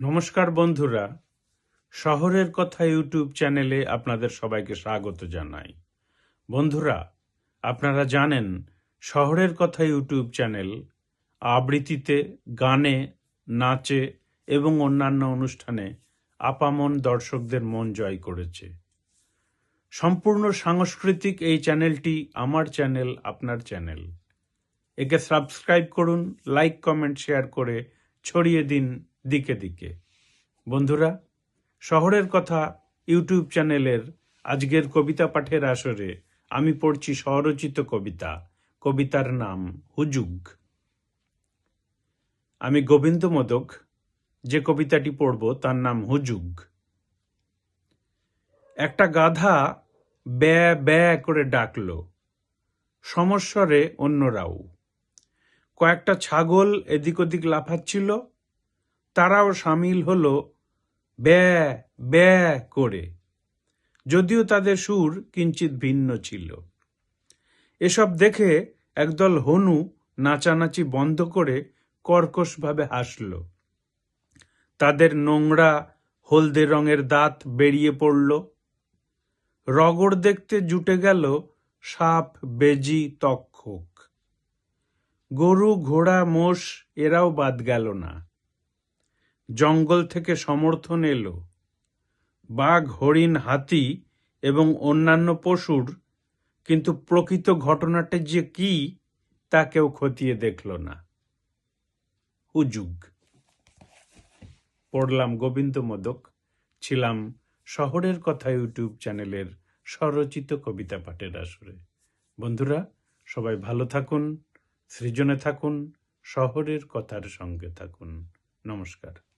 নমস্কার বন্ধুরা, শহরের কথা ইউটিউব চ্যানেলে আপনাদের সবাইকে স্বাগত জানাই। বন্ধুরা, আপনারা জানেন, শহরের কথা ইউটিউব চ্যানেল আবৃত্তিতে, গানে, নাচে এবং অন্যান্য অনুষ্ঠানে আপামন দর্শকদের মন জয় করেছে। সম্পূর্ণ সাংস্কৃতিক এই চ্যানেলটি আমার চ্যানেল, আপনার চ্যানেল। একে সাবস্ক্রাইব করুন, লাইক, কমেন্ট, শেয়ার করে ছড়িয়ে দিন দিকে দিকে। বন্ধুরা, শহরের কথা ইউটিউব চ্যানেলের আজকের কবিতা পাঠের আসরে আমি পড়ছি স্বরচিত কবিতা। কবিতার নাম হুজুগ। আমি গোবিন্দ মোদক, যে কবিতাটি পড়ব তার নাম হুজুগ। একটা গাধা ব্যা ব্যা করে ডাকল, সমস্বরে অন্যরাও। কয়েকটা ছাগল এদিক ওদিক লাফাচ্ছিল তারাও সামিল হল ব্যা ব্যা করে। যদিও তাদের সুর কিঞ্চিত ভিন্ন ছিল। এসব দেখে একদল হনু নাচানাচি বন্ধ করে কর্কশভাবে হাসল। তাদের নোংরা হলদে রঙের দাঁত বেরিয়ে পড়ল। রগড় দেখতে জুটে গেল সাপ, বেজি তক্ষক গরু, ঘোড়া, মোষ, এরাও বাদ গেল না। জঙ্গল থেকে সমর্থন এলো। বাঘ, হরিণ, হাতি এবং অন্যান্য পশুর, কিন্তু প্রকৃত ঘটনাটা যে কি, তা কেউ খতিয়ে দেখল না। হুজুগ। পড়লাম গোবিন্দ মোদক ছিলাম শহরের কথা ইউটিউব চ্যানেলের স্বরচিত কবিতা পাঠের আসরে। বন্ধুরা, সবাই ভালো থাকুন, সৃজনে থাকুন, শহরের কথার সঙ্গে থাকুন। নমস্কার।